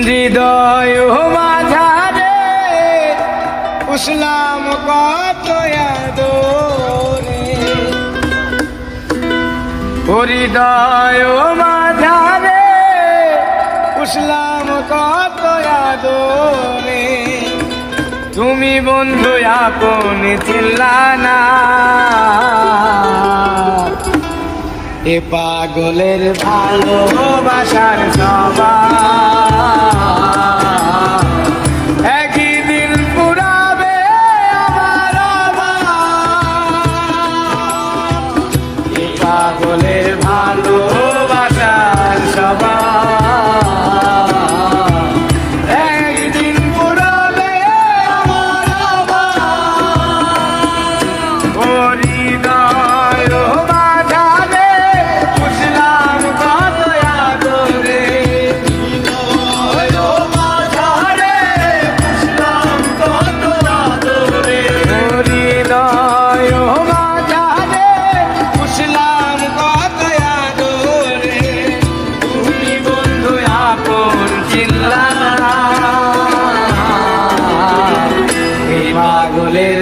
হৃদয় মাঝারে উসলাম কত হৃদয় মাঝারে উসলাম কত আদরে। তুমি বন্ধু আপন চিল্লানা এ পাগলের ভালোবাসার সবা পাগলের ভালোবাসার সবাই oler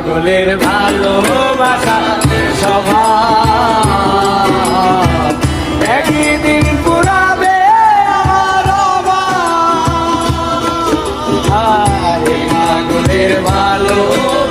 পাগলের ভালোবাসা স্বভাব একদিন পুরাবে আমার পাগলের ভালোবাসা।